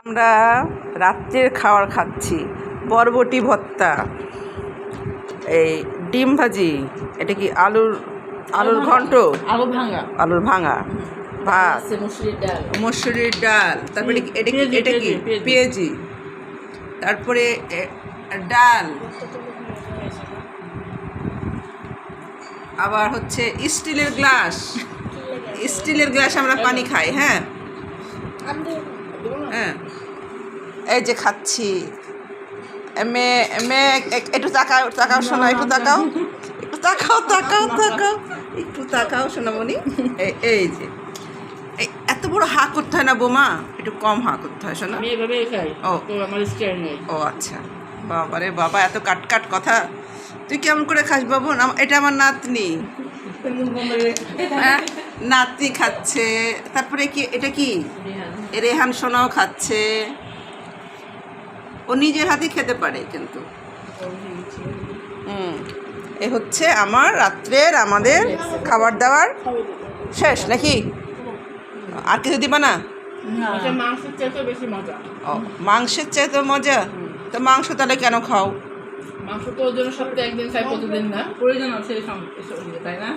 আমরা রাত্রের খাবার খাচ্ছি। বরবটি ভর্তা এই ডিম ভাজি এটা কি আলুর আলুর ঘন্ট? আলু ভাঙা। আলুর ভাঙা। ভাত। মুসুরির ডাল। মসুরির ডাল। তারপরে এটা কি এটা কি? পেঁয়াজি তারপরে ডাল। আবার হচ্ছে স্টিলের গ্লাস। স্টিলের গ্লাস। আমরা পানি খাই হ্যাঁ। হ্যাঁ। এই যে খাচ্ছি। মেয়ে মেয়ে একটু তাকাও তাকাও শোনা একটু তাকাও। একটু তাকাও তাকাও তাকাও। একটু তাকাও সোনামণি। এই যে। এত বড় হা করতে হয় না বোমা। একটু কম হা করতে হয় শোনা ও। ও আচ্ছা। বাবা রে বাবা এত কাট কাট কথা। তুই কেমন করে খাস বাবু? এটা আমার নাতনি। হ্যাঁ, নাতনি খাচ্ছে। তারপরে কি এটা কি? রেহান সোনাও খাচ্ছে। ও নিজের হাতে খেতে পারে কিন্তু। হুম এ হচ্ছে আমার রাত্রের আমাদের খাবার দাবার শেষ নাকি? আর কিছু দিবা না? মাংসের চাইতেও বেশি মজা। ও মাংসের চেয়ে তো মজা? তো মাংস তাহলে কেন খাও? মাংস তো ওর জন্য সপ্তাহে একদিন খাই প্রতিদিন না। প্রয়োজন আছে তাই না?